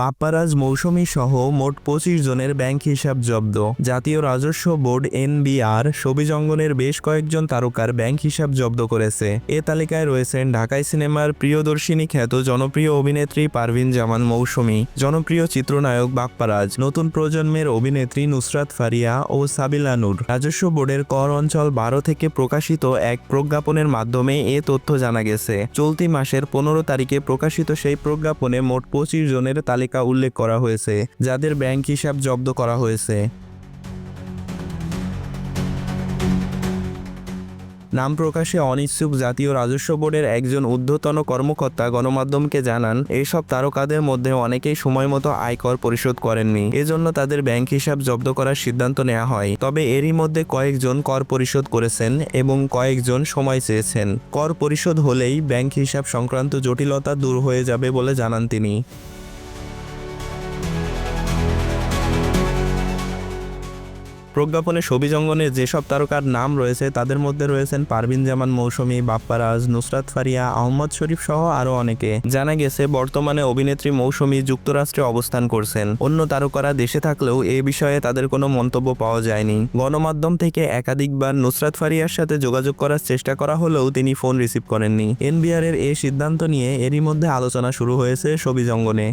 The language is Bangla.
বাপ্পারাজ মৌসুমী সহ মোট পঁচিশ জনের ব্যাংক হিসাব জব্দ। জাতীয় রাজস্ব বোর্ড এনবিআর সবিজঙ্গনের বেশ কয়েকজন তারকার ব্যাংক হিসাব জব্দ করেছে। এ তালিকায় রয়েছেন ঢাকাই সিনেমার প্রিয়দর্শিনী খ্যাত জনপ্রিয় অভিনেত্রী পারভিন জামান মৌসুমী, জনপ্রিয় চিত্রনায়ক বাপ্পারাজ, নতুন প্রজন্মের অভিনেত্রী নুসরাত ফারিয়া ও সাবিলা নূর। রাজস্ব বোর্ডের কর অঞ্চল বারো থেকে প্রকাশিত এক প্রজ্ঞাপনের মাধ্যমে এ তথ্য জানা গেছে। চলতি মাসের পনেরো তারিখে প্রকাশিত সেই প্রজ্ঞাপনে মোট পঁচিশ জনের তালিকা উল্লেখ করা হয়েছে, যাদের ব্যাংক হিসাব জব্দ করা হয়েছে। নাম প্রকাশে অনিচ্ছুক জাতীয় রাজস্ব বোর্ডের একজন ঊর্ধ্বতন কর্মকর্তা গণমাধ্যমকে জানান এইসব তারকাদের মধ্যে অনেকেই সময় মতো আয়কর পরিশোধ করেননি। এজন্য তাদের ব্যাংক হিসাব জব্দ করার সিদ্ধান্ত নেওয়া হয়। তবে এরই মধ্যে কয়েকজন কর পরিশোধ করেছেন এবং কয়েকজন সময় চেয়েছেন। কর পরিশোধ হলেই ব্যাংক হিসাব সংক্রান্ত জটিলতা দূর হয়ে যাবে বলে জানান তিনি। প্রজ্ঞাপনে সবিজঙ্গনে যেসব তারকার নাম রয়েছে, তাদের মধ্যে রয়েছেন পারভিন জামান, মৌসুমী, বাপ্পারাজ, নুসরাত ফারিয়া, আহমদ শরীফ সহ আরও অনেকে। জানা গেছে, বর্তমানে অভিনেত্রী মৌসুমী যুক্তরাষ্ট্রে অবস্থান করছেন। অন্য তারকারা দেশে থাকলেও এ বিষয়ে তাদের কোনো মন্তব্য পাওয়া যায়নি। গণমাধ্যম থেকে একাধিকবার নুসরাত ফারিয়ার সাথে যোগাযোগ করার চেষ্টা করা হলেও তিনি ফোন রিসিভ করেননি। এনবিআর এর এই সিদ্ধান্ত নিয়ে এরই মধ্যে আলোচনা শুরু হয়েছে সবিজঙ্গনে